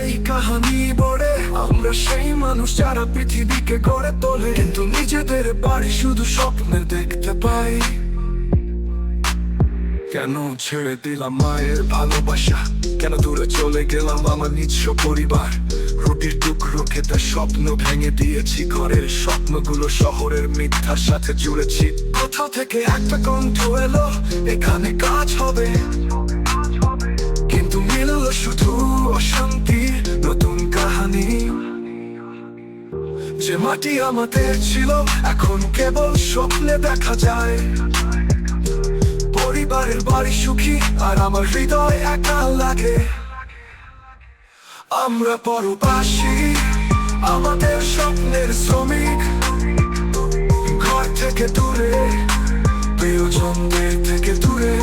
এই কাহানি বড়ে। আমরা সেই মানুষ যারা পৃথিবীকে গড়ে তোলে। কিন্তু নিজেদের বাড়ি শুধু স্বপ্নে দেখতে পাই। কেন ছেড়ে দিলাম মায়ের ভালোবাসা? কেন দূরে চলে গেলাম আমার নিজস্ব পরিবার? রুটির খেতে স্বপ্ন ভেঙে দিয়েছি। ঘরের স্বপ্নগুলো শহরের মিথ্যার সাথে জুড়েছি। কোথাও থেকে একটা কণ্ঠ এলো, এখানে কাজ হবে। কিন্তু মিলল শুধু অশান্তির নতুন কাহানি। যে মাটি আমাদের ছিল, এখন কেবল স্বপ্নে দেখা যায়। পরিবারের বাড়ি সুখী, আর আমার হৃদয় একা লাগে। আমরা পরবাসী। আমাদের স্বপ্নের শ্রমিক ঘর থেকে দূরে প্রিয়জনদের থেকে দূরে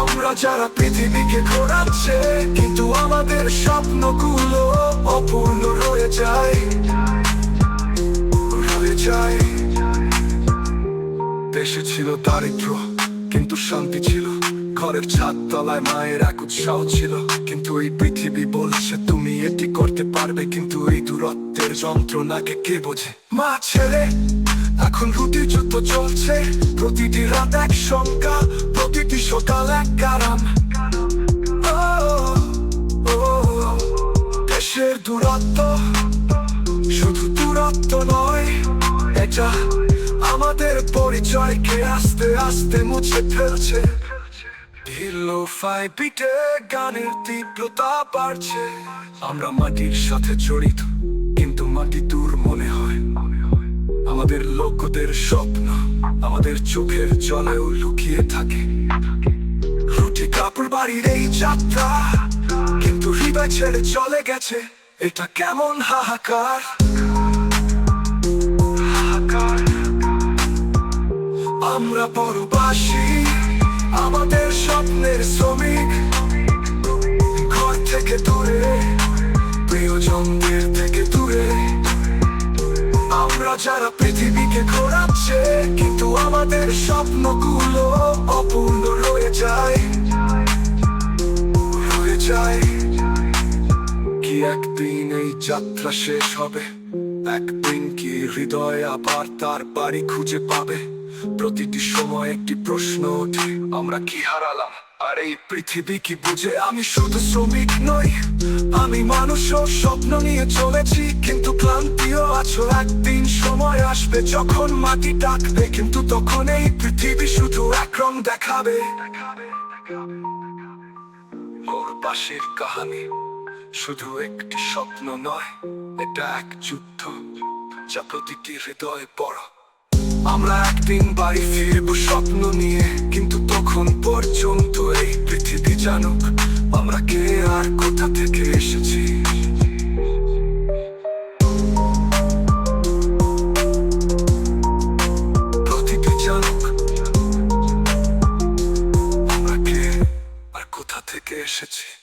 আমরা যারা পৃথিবীকে ঘোরাচ্ছে কিন্তু আমাদের স্বপ্নগুলো অপূর্ণ রয়ে যায় রয়ে যায় দেশে ছিল দারিদ্র কিন্তু শান্তি ছিল ঘরের ছাদ তলায় মায়ের এক উৎসাহ ছিল এই পৃথিবী বলছে, তুমি এটি করতে পারবে, কিন্তু এই দূরত্বের যন্ত্রণাকে কে বোঝে? মা ছেড়ে এখন রুটির যুদ্ধ চলছে, প্রতিটি রাত এক শঙ্কা প্রতিটি সকাল এক কারাম। দেশের দূরত্ব শুধু দূরত্ব নয়, এটা আমাদের পরিচয়কে আস্তে আস্তে মুছে ফেলছে। গানের তীব্রতা বাড়ছে। আমরা মাটির সাথে জড়িত, কিন্তু মাটি দূর মনে হয়। আমাদের লোকদের স্বপ্ন, আমাদের চোখের জলেও লুকিয়ে থাকে। রুটি কাপড় বাড়ির এই যাত্রা, কিন্তু হৃদয় ছেড়ে চলে গেছে। এটা কেমন হাহাকার। আমরা পরবাসী স্বপ্নের শ্রমিক, ঘর থেকে দূরে প্রিয়জনদের থেকে দূরে। আমরা যারা পৃথিবীকে ঘোরাচ্ছে, কিন্তু আমাদের স্বপ্নগুলো অপূর্ণ রয়ে যায়। রয়ে যায়। কি একদিন এই যাত্রা শেষ হবে? একদিন কি হৃদয় আবার তার বাড়ি খুঁজে পাবে? প্রতিটি সময় একটি প্রশ্ন ওঠে, আমরা কি হারালাম? আর এই পৃথিবী কি বুঝে? আমি শুধু শ্রমিক নই, আমি মানুষও স্বপ্ন নিয়ে চলেছি, কিন্তু ক্লান্তিও আছো। একদিন সময় আসবে যখন মাটি ডাকবে কিন্তু তখন এই পৃথিবী শুধু এক রং দেখাবে। ওর পাশের কাহানি শুধু একটি স্বপ্ন নয়, এটা এক যুদ্ধ যা প্রতিটি হৃদয়ে বড় আমরা একদিন বাড়ি ফিরব স্বপ্ন নিয়ে। কিন্তু তখন পর্যন্ত এই পৃথিবী জানুক, আমরা কে আর কোথা থেকে এসেছি? থেকে এসেছি?